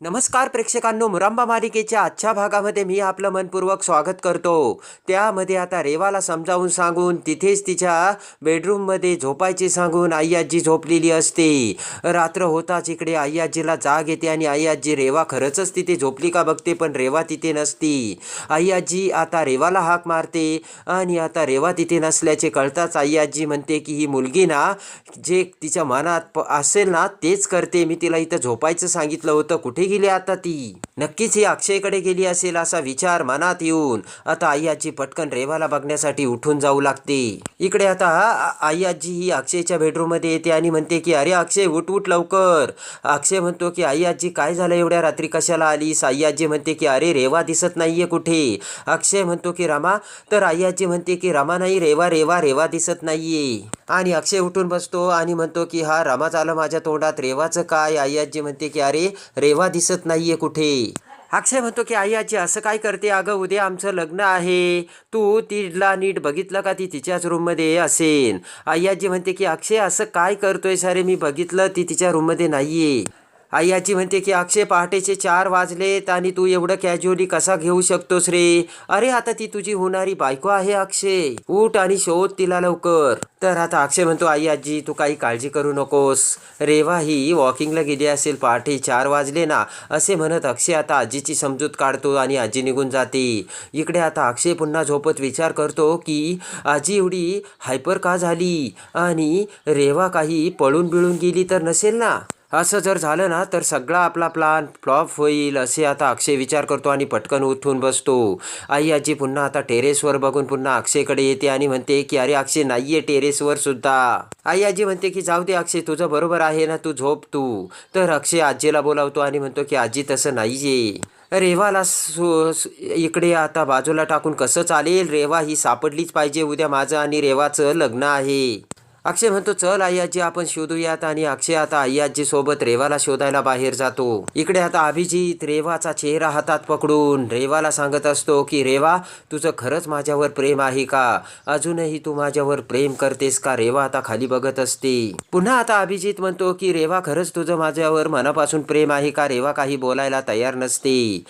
नमस्कार प्रेक्षकांनो मुरांबा मालिकेच्या आजच्या भागामध्ये मी आपलं मनपूर्वक स्वागत करतो. त्यामध्ये आता रेवाला समजावून सांगून तिथेच तिच्या बेडरूममध्ये झोपायचे सांगून आई आजी झोपलेली असते. रात्र होताच इकडे आई जाग येते आणि आई रेवा खरंच तिथे झोपली का बघते पण रेवा तिथे नसती. आई आता रेवाला हाक मारते आणि आता रेवा तिथे नसल्याचे कळताच आई म्हणते की ही मुलगी ना जे तिच्या मनात प- असेल ना तेच करते. मी तिला इथं झोपायचं सांगितलं होतं. कुठे गेली आता ती. नक्कीच ही अक्षयकडे गेली असेल असा विचार मनात येऊन आता आई आजी पटकन रेवाला बघण्यासाठी उठून जाऊ लागते. इकडे आता आई आजी ही अक्षयच्या बेडरूममध्ये येते आणि म्हणते की अरे अक्षय उठ उठ लवकर. अक्षय म्हणतो की आई आजी काय झालं एवढ्या रात्री? कशाला आलीस? आई आजी म्हणते की अरे रेवा दिसत नाहीये कुठे. अक्षय म्हणतो की रमा. तर आई आजी म्हणते की रमा नाही रेवा रेवा रेवा दिसत नाहीये. आणि अक्षय उठून बसतो आणि म्हणतो की हा रमा झालं माझ्या तोंडात. रेवाचं काय? आई आजी म्हणते की अरे रेवा दिसत नाहीये कुठे. अक्षय म्हणतो की आई आजी असं काय करते? अगं उद्या आमचं लग्न आहे. तू तिला नीट बघितलं का? ती तिच्याच रूममध्ये असेल. आई आजी म्हणते की अक्षय असं काय करतोय सारे मी बघितलं ती तिच्या रूममध्ये नाहीये. आई आजी म्हणते की अक्षय पहाटेचे चार वाजलेत आणि तू एवढं कॅज्युअली कसा घेऊ शकतोस रे? अरे आता ती तुझी होणारी बायको आहे अक्षय. उठ आणि शोध तिला लवकर. तर आता अक्षय म्हणतो आई आजी तू काही काळजी करू नकोस. रेवा ही वॉकिंगला गेली असेल पहाटे चार वाजले ना. असे म्हणत अक्षय आता आजीची समजूत काढतो आणि आजी निघून जाते. इकडे आता अक्षय पुन्हा झोपत विचार करतो की आजी एवढी हायपर का झाली? आणि रेवा काही पळून बिळून गेली तर नसेल ना? असं जर झालं ना तर सगळा आपला प्लान फ्लॉप होईल असे आता अक्षय विचार करतो आणि पटकन उठून बसतो. आई आजी पुन्हा आता टेरेसवर बघून पुन्हा अक्षयकडे येते आणि म्हणते की अरे अक्षय नाहीये टेरेसवर सुद्धा. आई आजी म्हणते की जाऊ दे अक्षय तुझं बरोबर आहे ना तू झोप तू. तर अक्षय आजीला बोलावतो आणि म्हणतो की आजी तसं नाहीये. रेवाला सु इकडे आता बाजूला टाकून कसं चालेल? रेवा ही सापडलीच पाहिजे उद्या माझं आणि रेवाचं लग्न आहे. अक्षय म्हणतो चल आई आजी आपण शोधूयात आणि अक्षय आता आई आजी सोबत रेवाला शोधायला बाहेर जातो. इकडे आता अभिजित रेवाचा चेहरा हातात पकडून रेवाला सांगत असतो की रेवा तुझं खरंच माझ्यावर प्रेम आहे का? अजूनही तू माझ्यावर प्रेम करतेस का? रेवा आता खाली बघत असते. पुन्हा आता अभिजित म्हणतो की रेवा खरंच तुझं माझ्यावर मनापासून प्रेम आहे का? रेवा काही बोलायला तयार नसते.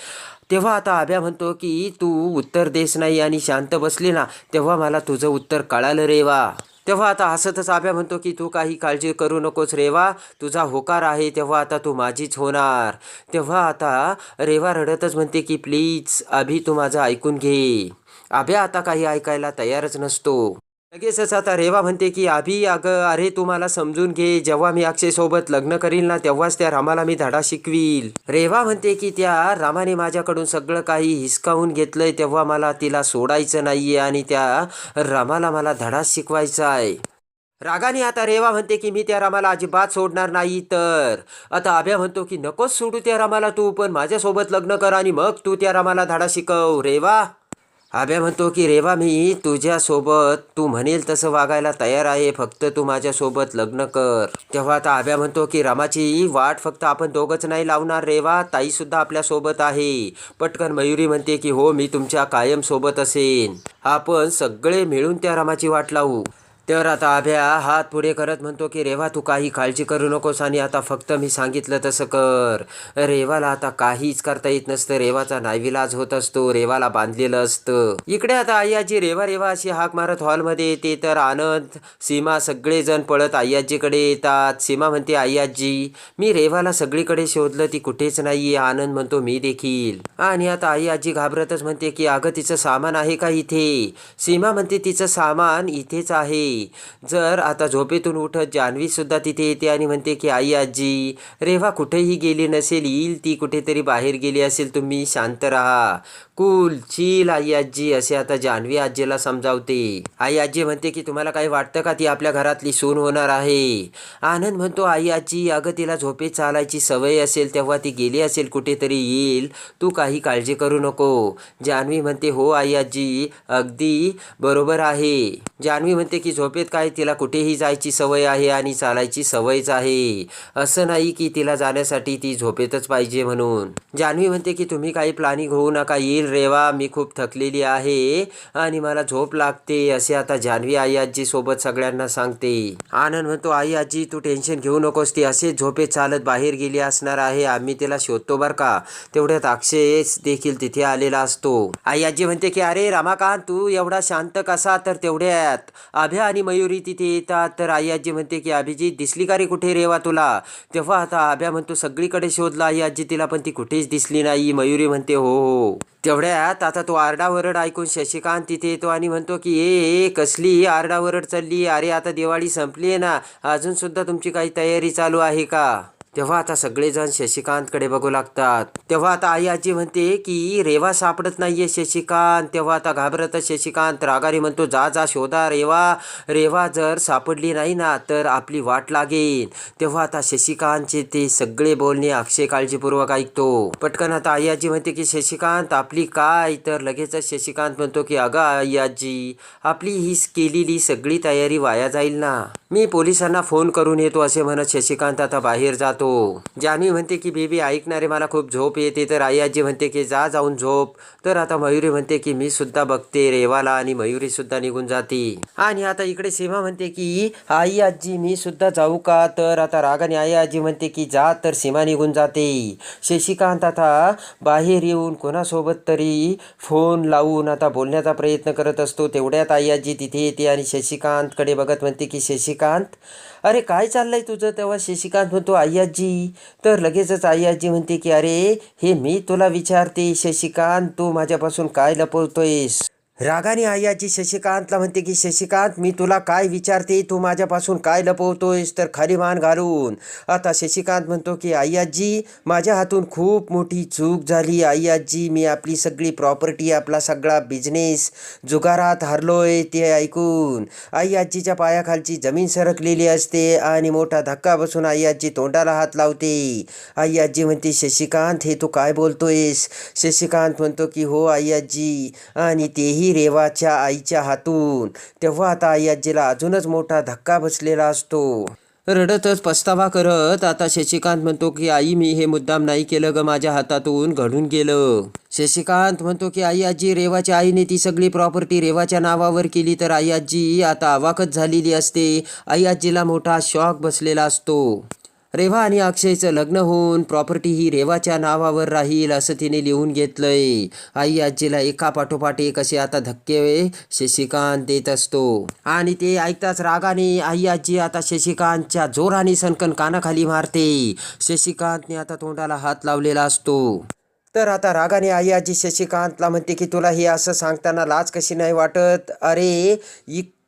तेव्हा आता आभ्या म्हणतो की तू उत्तर देस नाही आणि शांत बसली ना तेव्हा मला तुझं उत्तर कळालं रेवा. तेव्हा आता हसतच आभ्या म्हणतो की तू काही काळजी करू नकोस रेवा तुझा होकार आहे तेव्हा आता तू माझीच होणार. तेव्हा आता रेवा रडतच म्हणते की प्लीज अभि तू माझं ऐकून घे. आभ्या आता काही ऐकायला तयारच नसतो. लगेचच आता रेवा म्हणते की अभि अगं अरे तू मला समजून घे जेव्हा मी अक्षयसोबत लग्न करील ना तेव्हाच त्या रामाला मी धडा शिकवील. रेवा म्हणते की त्या रामाने माझ्याकडून सगळं काही हिसकावून घेतलंय तेव्हा मला तिला सोडायचं नाहीये आणि त्या रामाला मला धडा शिकवायचा आहे रागाने आता रेवा म्हणते की मी त्या रामाला अजिबात सोडणार नाही तर. आता आभ्या म्हणतो की नकोच सोडू त्या रामाला तू पण माझ्यासोबत लग्न कर आणि मग तू त्या रामाला धडा शिकव. रेवा आभ्या म्हणतो की रेवा मी तुझ्यासोबत तू म्हणेल तसं वागायला तयार आहे फक्त तू माझ्यासोबत लग्न कर. तेव्हा आता आभ्या म्हणतो की रामाची वाट फक्त आपण दोघंच नाही लावणार रेवा ताईसुद्धा आपल्यासोबत आहे. पटकन मयुरी म्हणते की हो मी तुमच्या कायम सोबत असेन. आपण सगळे मिळून त्या रामाची वाट लावू. तर आता आभ्या हात पुढे करत म्हणतो की रेवा तू काही काळजी करू नकोस आणि आता फक्त मी सांगितलं तसं कर. रेवाला आता काहीच करता येत नसतं. रेवाचा नाईविलाज होत असतो. रेवाला बांधलेलं असतं. इकडे आता आई आजी रेवा रेवा अशी हाक मारत हॉलमध्ये येते तर आनंद सीमा सगळेजण पळत आई आजीकडे येतात. सीमा म्हणते आई मी रेवाला सगळीकडे शोधलं ती कुठेच नाहीये. आनंद म्हणतो मी देखील. आणि आता आई आजी घाबरतच म्हणते की अगं तिचं सामान आहे का इथे? सीमा म्हणते तिचं सामान इथेच आहे. जर आता झोपेतून उठत जान्हवी सुद्धा तिथे येते आणि म्हणते की आई आजी रेवा कुठेही गेली नसेल येईल ती कुठेतरी बाहेर गेली असेल तुम्ही शांत राहा. कुल चिल आई आजी असे आता जान्हवी आजीला समजावते. आई आजी म्हणते की तुम्हाला काही वाटतं का? ती आपल्या घरातली सून होणार आहे. आनंद म्हणतो आई आजी अगं तिला झोपेत चालायची सवय असेल तेव्हा ती गेली असेल कुठेतरी येईल. तू काही काळजी करू नको. जान्हवी म्हणते हो आई आजी अगदी बरोबर आहे. जान्हवी म्हणते की झोप झोपेत काय तिला कुठेही जायची सवय आहे आणि चालायची सवयच आहे. असं नाही की तिला जाण्यासाठी ती झोपेतच पाहिजे म्हणून. जान्हवी म्हणते की तुम्ही काही प्लॅनिंग होऊ नका येईल रेवा मी खूप थकलेली आहे आणि मला झोप लागते असे आता जान्हवी आई आजी सोबत सगळ्यांना सांगते. आनंद म्हणतो आई आजी तू टेन्शन घेऊ नकोस ती असेच झोपेत चालत बाहेर गेली असणार आहे आम्ही तिला शोधतो बर का. तेवढ्यात अक्षय देखील तिथे आलेला असतो. आई आजी म्हणते की अरे रमाकांत तू एवढा शांत कसा? तर तेवढ्यात. अभ्या आणि मयुरी तिथे येतात. तर आई आजी म्हणते की अभिजित दिसली का रे कुठे रेवा तुला? तेव्हा आता अभ्या म्हणतो सगळीकडे शोधला आई आजी तिला पण ती कुठेच दिसली नाही. मयुरी म्हणते हो हो. तेवढ्यात आता तो आरडावरड ऐकून शशिकांत तिथे येतो आणि म्हणतो की ए ए कसली आरडावरड चालली अरे आता दिवाळी संपली आहे ना. अजून सुद्धा तुमची काही तयारी चालू आहे का? तेव्हा आता सगळेजण शशिकांतकडे बघू लागतात. तेव्हा आता आई आजी म्हणते की रेवा सापडत नाहीये शशिकांत. तेव्हा आता घाबरतच शशिकांत रागारी म्हणतो जा जा शोधा रेवा. रेवा जर सापडली नाही ना तर आपली वाट लागेल. तेव्हा आता शशिकांतचे ते सगळे बोलणे अक्षय काळजीपूर्वक ऐकतो. पटकन आता आई आजी म्हणते की शशिकांत आपली काय? तर लगेचच शशिकांत म्हणतो की अगं आई आजी आपली ही केलेली सगळी तयारी वाया जाईल ना. मी पोलिसांना फोन करून येतो असे म्हणत शशिकांत आता बाहेर जात जान्हवी म्हणते की बेबी ऐकणारे मला खूप झोप येते तर आई आजी म्हणते की जा जाऊन झोप. तर आता मयुरी म्हणते की मी सुद्धा बघते रेवाला आणि मयुरी सुद्धा निघून जाते. आणि आता इकडे सीमा म्हणते की आई आजी मी सुद्धा जाऊ का? तर आता रागाने आई आजी म्हणते की जा तर सीमा निघून जाते. शशिकांत आता बाहेर येऊन कोणासोबत तरी फोन लावून आता बोलण्याचा प्रयत्न करत असतो. तेवढ्यात आई आजी तिथे येते आणि शशिकांतकडे बघत म्हणते की शशिकांत अरे काय चाललंय तुझं? तेव्हा शशिकांत म्हणतो आई तर लगेचच आई आजी म्हणते की अरे हे मी तुला विचारते शशिकांत तू माझ्यापासून काय लपवतोयस? रागाने आई आजी शशिकांतला म्हणते की शशिकांत मी तुला काय विचारते? तू माझ्यापासून काय लपवतोयस? तर खाली मान घालून. आता शशिकांत म्हणतो की आई आजी माझ्या हातून खूप मोठी चूक झाली. आई आजी मी आपली सगळी प्रॉपर्टी आपला सगळा बिझनेस जुगारात हरलोय ते ऐकून. आई आजीच्या पायाखालची जमीन सरकलेली असते आणि मोठा धक्का बसून आई आजी तोंडाला हात लावते. आई आजी म्हणते शशिकांत हे तू काय बोलतोयस? शशिकांत म्हणतो की हो आई आजी आणि तेही रेवाच्या आईच्या हातून. तेव्हा आता आई आजीला अजूनच मोठा धक्का बसलेला असतो. रडतच पस्तावा करत आता शशिकांत म्हणतो की आई मी हे मुद्दाम नाही केलं ग माझ्या हातातून घडून गेलं. शशिकांत म्हणतो की आई आजी रेवाच्या आईने ती सगळी प्रॉपर्टी रेवाच्या नावावर केली तर आई आजी आता अवाकच झालेली असते. आई आजीला मोठा शॉक बसलेला असतो. रेवा आणि अक्षयचं लग्न होऊन प्रॉपर्टी ही रेवाच्या नावावर राहील असं तिने लिहून घेतलंय. आई आजीला एका पाठोपाठ एक असे आता धक्के शशिकांत देत असतो. आणि ते ऐकताच रागाने आई आजी आता शशिकांतच्या जोराने सनकन कानाखाली मारते. शशिकांतने आता तोंडाला हात लावलेला असतो. तर आता रागाने आई आजी शशिकांतला म्हणते की तुला हे असं सांगताना लाज कशी नाही वाटत? अरे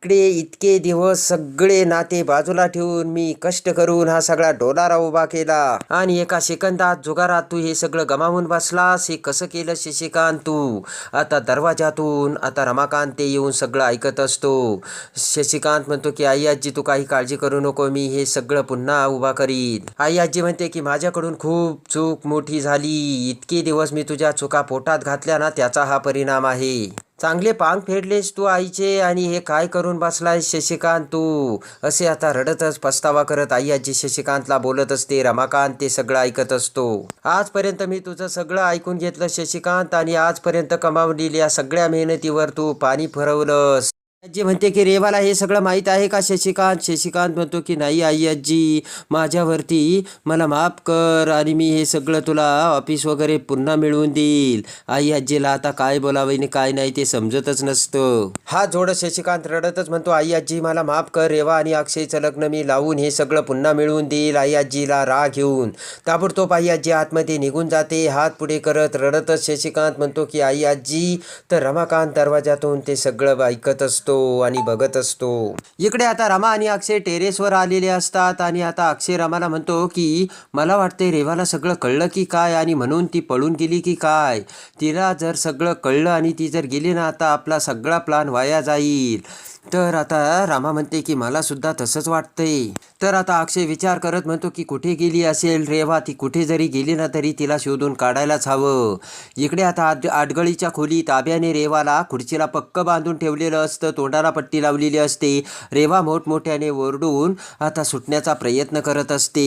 इकडे इतके दिवस सगळे नाते बाजूला ठेवून मी कष्ट करून हा सगळा डोलारा उभा केला. आणि एका सेकंदात जुगारात तू हे सगळं गमावून बसलास हे कसं केलं शशिकांत तू? आता दरवाजातून आता रमाकांत ते येऊन सगळं ऐकत असतो. शशिकांत म्हणतो की आई आजी तू काही काळजी करू नको मी हे सगळं पुन्हा उभा करीन. आई आजी म्हणते की माझ्याकडून खूप चूक मोठी झाली. इतके दिवस मी तुझ्या चुका पोटात घातल्या ना त्याचा हा परिणाम आहे. चांगले पांग फेडलेस तू आईचे आणि हे काय करून बसलाय शशिकांत तू? असे आता रडतच पस्तावा करत आई आजी शशिकांतला बोलत असते रमाकांत ते सगळं ऐकत असतो. आजपर्यंत मी तुझं सगळं ऐकून घेतलं शशिकांत आणि आजपर्यंत कमावलेल्या सगळ्या मेहनतीवर तू पाणी फिरवलंस. आजी म्हणते की रेवाला हे सगळं माहीत आहे का शशिकांत? शशिकांत म्हणतो की नाही आई आजी माझ्यावरती मला माफ कर आणि मी हे सगळं तुला ऑफिस वगैरे पुन्हा मिळवून देईल. आई आजीला आता काय बोलावं आणि काय नाही ते समजतच नसतं. हा जोड शशिकांत रडतच म्हणतो आई आजी मला माफ कर रेवा आणि अक्षयचं लग्न मी लावून हे सगळं पुन्हा मिळवून देईल. आई आजीला राग घेऊन ताबडतोब आई आजी आतमध्ये निघून जाते हात पुढे करत रडतच. शशिकांत म्हणतो की आई आजी तर रमाकांत दरवाजातून ते सगळं ऐकत असतो आणि बघत असतो. इकडे आता रमा आणि अक्षय टेरेसवर आलेले असतात आणि आता अक्षय रमाला म्हणतो की मला वाटते रेवाला सगळं कळलं की काय आणि म्हणून ती पळून गेली की काय? तिला जर सगळं कळलं आणि ती जर गेली ना आता आपला सगळा प्लान वाया जाईल. तर आता रामा म्हणते की मला सुद्धा तसंच वाटतंय. तर आता अक्षय विचार करत म्हणतो की कुठे गेली असेल रेवा ती कुठे जरी गेली ना तरी तिला शोधून काढायलाच हवं. इकडे आता आड आडगळीच्या खोलीत आब्याने रेवाला खुर्चीला पक्क बांधून ठेवलेलं असतं तोंडाला पट्टी लावलेली असते. रेवा मोठमोठ्याने ओरडून आता सुटण्याचा प्रयत्न करत असते.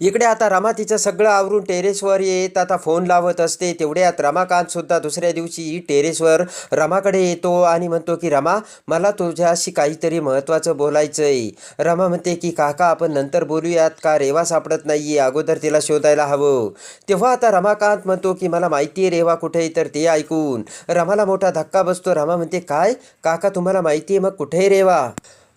इकडे आता रमा तिचं सगळं आवरून टेरेसवर येत आता फोन लावत असते. तेवढ्यात रमाकांत सुद्धा दुसऱ्या दिवशी टेरेसवर रमाकडे येतो आणि म्हणतो की रमा मला तुझ्या तुझ्याशी काहीतरी महत्त्वाचं बोलायचंय. रमा म्हणते की काका आपण नंतर बोलूयात का? रेवा सापडत नाहीये. अगोदर तिला शोधायला हवं. तेव्हा आता रमाकांत म्हणतो की मला माहिती आहे रेवा कुठे आहे तर ते ऐकून. रमाला मोठा धक्का बसतो. रमा म्हणते काय? काका तुम्हाला माहिती आहे मग कुठे आहे रेवा?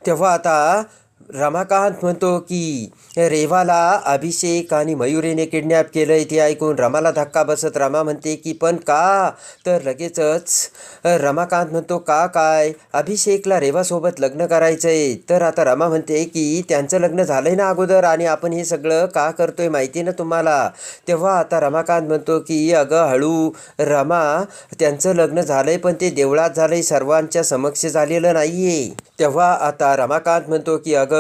तेव्हा आता रमाकांत म्हणतो की रेवाला अभिषेक आणि मयुरीने किडनॅप केलंय ते ऐकून रमाला धक्का बसत रमा म्हणते की पण का? तर लगेचच रमाकांत म्हणतो का काय? अभिषेकला रेवासोबत लग्न करायचं आहे तर आता रमा म्हणते की त्यांचं लग्न झालं आहे ना अगोदर आणि आपण हे सगळं का करतोय माहिती ना तुम्हाला? तेव्हा आता रमाकांत म्हणतो की अगं हळू रमा त्यांचं लग्न झालं आहे पण ते देवळात झालं आहे सर्वांच्या समक्ष झालेलं नाही आहे तेव्हा आता रमाकांत म्हणतो की अगं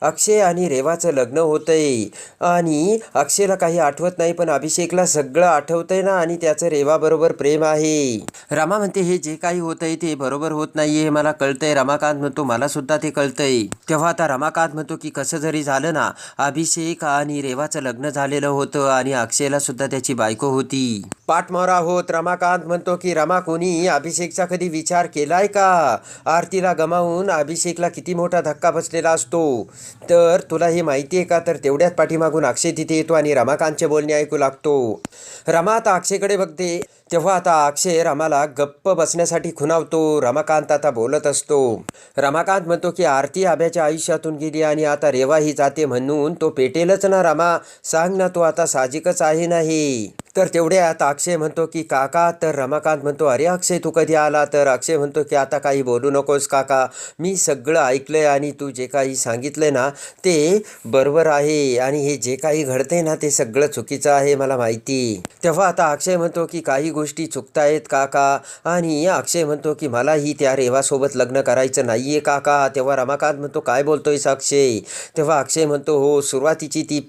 अक्षय आणि रेवाचं लग्न होतंय. आणि अक्षयला काही आठवत नाही पण अभिषेकला सगळं आठवतंय ना आणि त्याचं रेवाबरोबर प्रेम आहे. रमा म्हणते हे जे काही होतंय ते बरोबर होत नाहीये हे मला कळतंय. रमाकांत म्हणतो मला सुद्धा ते कळतंय. तेव्हा आता रमाकांत म्हणतो की कसं जरी झालं ना अभिषेक आणि रेवाचं लग्न झालेलं होतं आणि अक्षयला सुद्धा त्याची बायको होती. पाठमोरा होत रमाकांत म्हणतो की रमा कोणी अभिषेकचा कधी विचार केलाय का? आरतीला गमावून अभिषेकला किती मोठा धक्का बसलेला असतो. हो. तर तुला हे माहिती आहे का? तर तेवढ्याच पाठीमागून अक्षय तिथे येतो आणि रमाकांतचे बोलणे ऐकू लागतो. रमा आता अक्षयकडे बघते. तेव्हा आता अक्षय रमाला गप्प बसण्यासाठी खुनावतो रमाकांत आता बोलत असतो. रमाकांत म्हणतो की आरती आब्याच्या आयुष्यातून गेली आणि आता रेवा ही जाते म्हणून तो पेटेलच ना रमा. सांग ना तो आता साहजिकच आहे नाही. तर तेवढ्यात अक्षय म्हणतो की काका तर रमाकांत म्हणतो अरे अक्षय तू कधी आला? तर अक्षय म्हणतो की आता काही बोलू नकोस काका. मी सगळं ऐकलंय आणि तू जे काही सांगितलंय ना ते बरोबर आहे. आणि हे जे काही घडतंय ना ते सगळं चुकीचं आहे मला माहिती. तेव्हा आता अक्षय म्हणतो की काही गोष्टी चुकतायत काका. आणि अक्षय म्हणतो की मलाही त्या रेवासोबत लग्न करायचं नाही आहे काका. तेव्हा रमाकांत म्हणतो काय बोलतोयस अक्षय? तेव्हा अक्षय म्हणतो हो सुरुवातीची ती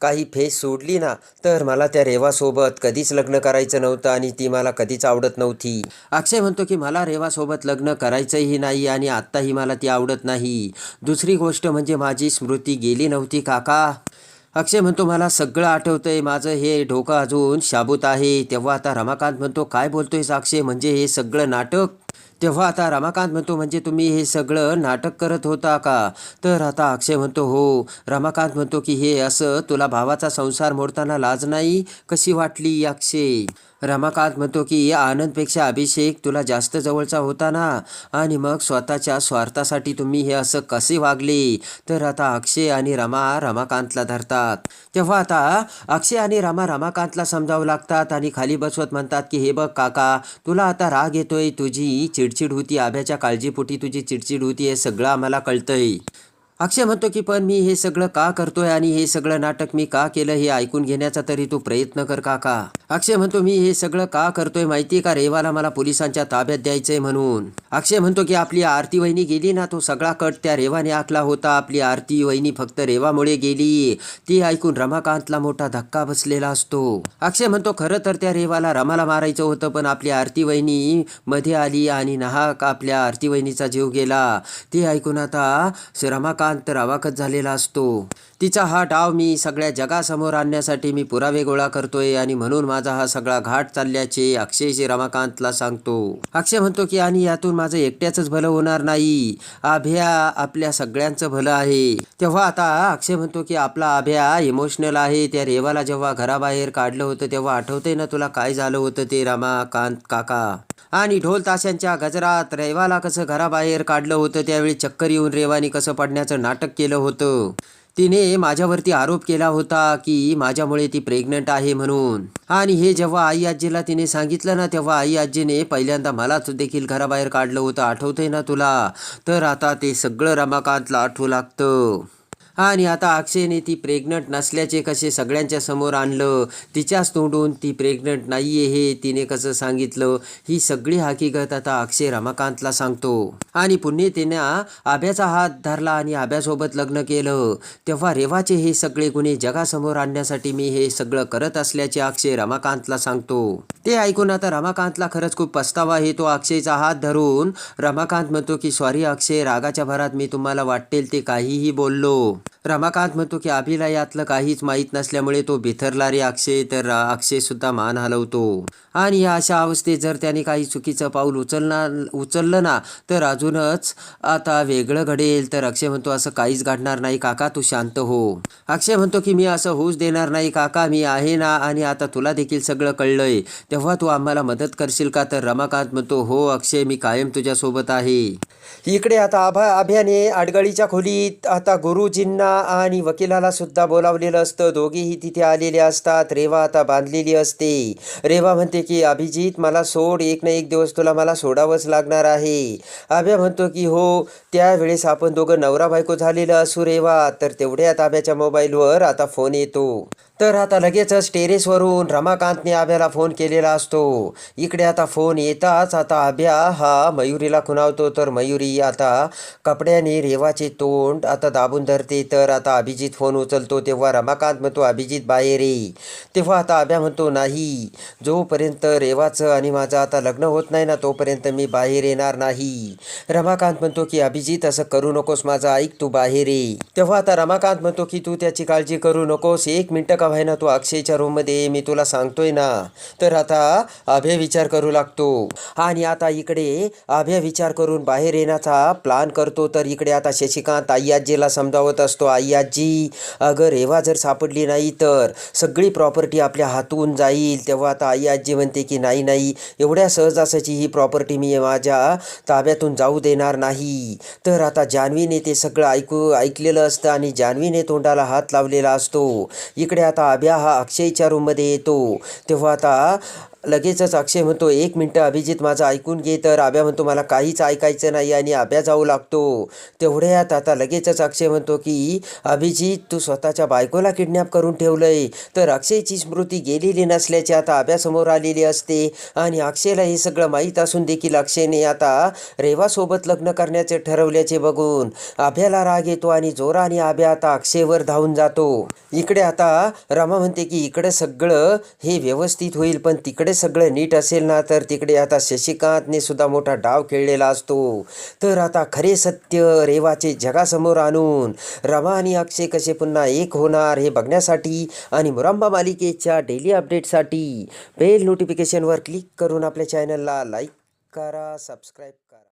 काही फेस सोडली ना तर मला त्या रेवासोबत कधीच लग्न करायचं नव्हतं आणि ती मला कधीच आवडत नव्हती. अक्षय म्हणतो की मला रेवासोबत लग्न करायचंही नाही आणि आत्ताही मला ती आवडत नाही. दुसरी गोष्ट म्हणजे माझी स्मृती गेली नव्हती काका. अक्षय म्हणतो मला सगळं आठवतंय. माझं हे ढोकं अजून शाबूत आहे. तेव्हा आता रमाकांत म्हणतो काय बोलतोयस अक्षय? म्हणजे हे सगळं नाटक? तेव्हा आता रमाकांत म्हणतो म्हणजे तुम्ही हे सगळं नाटक करत होता का? तर आता अक्षय म्हणतो हो. रमाकांत म्हणतो की हे असं तुला भावाचा संसार मोडताना लाज नाही? कशी वाटली अक्षय? रमाकांत म्हणतो की आनंदपेक्षा अभिषेक तुला जास्त जवळचा होता ना? आणि मग स्वतःच्या स्वार्थासाठी तुम्ही हे असं कसे वागले? तर आता अक्षय आणि रमा रमाकांतला धरतात. तेव्हा आता अक्षय आणि रमा रमाकांतला समजावं लागतात आणि खाली बसवत म्हणतात की हे बघ काका तुला आता राग येतोय तुझी चिडचिड होती आभ्याच्या काळजीपोटी तुझी चिडचिड होती हे सगळं आम्हाला कळतंय. अक्षय म्हणतो की पण मी हे सगळं का करतोय आणि हे सगळं नाटक मी का केलं हे ऐकून घेण्याचा तरी तू प्रयत्न कर काका. अक्षय म्हणतो मी हे सगळं का करतोय माहितीये का रेवाला मला पोलिसांच्या ताब्यात द्यायचंय म्हणून? अक्षय म्हणतो की आपली आरती वहिनी गेली ना तो सगळा कट त्या रेवाने आखला होता. आपली आरती वहिनी फक्त रेवामुळे गेली. ती ऐकून रमाकांतला मोठा धक्का बसलेला असतो. अक्षय म्हणतो खरं तर त्या रेवाला रमाला मारायचं होतं पण आपली आरती वहिनी मध्ये आली आणि नाहक आपल्या आरती वहिनीचा जीव गेला. ते ऐकून आता रमाकांत शांत अवाकच झालेला असतो. तिचा हा डाव मी सगळ्या जगासमोर आणण्यासाठी मी पुरावे गोळा करतोय आणि म्हणून माझा हा सगळा घाट चालल्याचे अक्षयशी रमाकांतला सांगतो. अक्षय म्हणतो की आणि यातून माझं एकट्याच भलं होणार नाही. आभ्या आपल्या सगळ्यांचं भलं आहे. तेव्हा आता अक्षय म्हणतो की आपला आभ्या इमोशनल आहे. त्या रेवाला जेव्हा घराबाहेर काढलं होतं तेव्हा आठवतंय ना तुला काय झालं होतं ते रमाकांत काका? आणि ढोल ताशांच्या गजरात रेवाला कसं घराबाहेर काढलं होतं त्यावेळी चक्कर येऊन रेवानी कसं पडण्याचं नाटक केलं होतं. तिने माझ्यावरती आरोप केला होता की माझ्यामुळे ती प्रेग्नंट आहे म्हणून. आणि हे जेव्हा आई आजीला तिने सांगितलं ना तेव्हा आई आजीने पहिल्यांदा मलाच देखील घराबाहेर काढलं होतं. आठवतंय ना तुला? तर आता ते सगळं रमाकांतला आठवू लागतं. आणि आता अक्षयने ती प्रेग्नंट नसल्याचे कसे सगळ्यांच्या समोर आणलं? तिच्याच तोंडून ती प्रेग्नंट नाही आहे हे तिने कसं सांगितलं? ही सगळी हकीकत आता अक्षय रमाकांतला सांगतो. आणि पुन्हा तिने आभ्याचा हात धरला आणि आभ्यासोबत लग्न केलं. तेव्हा रेवाचे हे सगळे गुन्हे जगासमोर आणण्यासाठी मी हे सगळं करत असल्याचे अक्षय रमाकांतला सांगतो. ते ऐकून आता रमाकांतला खरंच खूप पस्तावा येतो अक्षयचा हात धरून. रमाकांत म्हणतो की सॉरी अक्षय रागाच्या भरात मी तुम्हाला वाटेल ते काहीही बोललो. रमाकांत म्हणतो की अभिला यातलं काहीच माहीत नसल्यामुळे तो बिथरला रे अक्षय तर अक्षयसुद्धा मान हलवतो. आणि या अशा अवस्थेत जर त्याने काही चुकीचं पाऊल उचलणार उचललं ना तर अजूनच आता वेगळं घडेल. तर अक्षय म्हणतो असं काहीच घडणार नाही काका तू शांत हो. अक्षय म्हणतो की मी असं होऊच देणार नाही काका मी आहे ना आणि आता तुला देखील सगळं कळलंय. तेव्हा तू आम्हाला मदत करशील का? तर रमाकांत म्हणतो हो अक्षय मी कायम तुझ्यासोबत आहे. इकडे आता आभा आभ्याने आडगळीच्या खोलीत आता गुरुजींना आणि वकिलाला सुद्धा बोलावलेलं असतं. दोघेही तिथे आलेले असतात. रेवा आता बांधलेली असते. रेवा म्हणते की अभिजित मला सोड. एक ना एक दिवस तुला मला सोडावंच लागणार आहे. आभ्या म्हणतो की हो त्यावेळेस आपण दोघं नवरा बायको झालेलं असू रेवा. तर तेवढ्यात आभ्याच्या मोबाईलवर आता फोन येतो. तर आता लगेचच टेरेसवरून रमाकांतने आभ्याला फोन केलेला असतो. इकडे आता फोन येताच आता आभ्या हा मयुरीला खुणावतो. तर मयुरी आता कपड्याने रेवाचे तोंड आता दाबून धरते. तर आता अभिजित फोन उचलतो. तेव्हा रमाकांत म्हणतो अभिजित बाहेर ये. तेव्हा आता आभ्या म्हणतो नाही. जोपर्यंत रेवाचं आणि माझं आता लग्न होत नाही ना तोपर्यंत मी बाहेर येणार नाही. रमाकांत म्हणतो की अभिजित असं करू नकोस माझं. ऐक तू बाहेर ये. तेव्हा आता रमाकांत म्हणतो की तू त्याची काळजी करू नकोस. एक मिनटं का व्हायना तू अक्षयच्या रूममध्ये मी तुला सांगतोय ना. तर आता अभय विचार करू लागतो. आणि आता इकडे अभय विचार करून बाहेर येण्याचा प्लान करतो. तर इकडे आता शशिकांत आई समजावत असतो. आई आजी अगं रेवा जर सापडली नाही तर सगळी प्रॉपर्टी आपल्या हातून जाईल. तेव्हा आता आई म्हणते की नाही नाही एवढ्या सहजासची ही प्रॉपर्टी मी माझ्या ताब्यातून जाऊ देणार नाही. तर आता जान्हवीने ते सगळं ऐकू ऐकलेलं असतं आणि जान्हवीने तोंडाला हात लावलेला असतो. इकडे आता अभ्या हा अक्षयच्या रूममध्ये येतो. तेव्हा आता लगेचच अक्षय म्हणतो एक मिनटं अभिजित माझं ऐकून घे तर. आब्या म्हणतो मला काहीच ऐकायचं नाही आणि आब्या जाऊ लागतो. तेवढ्यात आता लगेचच अक्षय म्हणतो की अभिजित तू स्वतःच्या बायकोला किडनॅप करून ठेवलंय. तर अक्षयची स्मृती गेलेली नसल्याची आता आब्यासमोर आलेली असते. आणि अक्षयला हे सगळं माहीत असून देखील अक्षयने आता रेवासोबत लग्न करण्याचे ठरवल्याचे बघून आभ्याला राग येतो आणि जोराने आभ्या आता अक्षयवर धावून जातो. इकडे आता रमा म्हणते की इकडे सगळं हे व्यवस्थित होईल पण तिकडे सगळं नीट असेल ना तर तिकडे आता शशिकांतने सुद्धा मोठा डाव खेळलेला असतो. तर आता खरे सत्य रेवाचे जगासमोर आणून रमा आणि अक्षय कसे पुन्हा एक होणार हे बघण्यासाठी आणि मुरांबा मालिकेच्या डेली अपडेटसाठी बेल नोटिफिकेशनवर क्लिक करून आपल्या चॅनलला लाईक करा सबस्क्राईब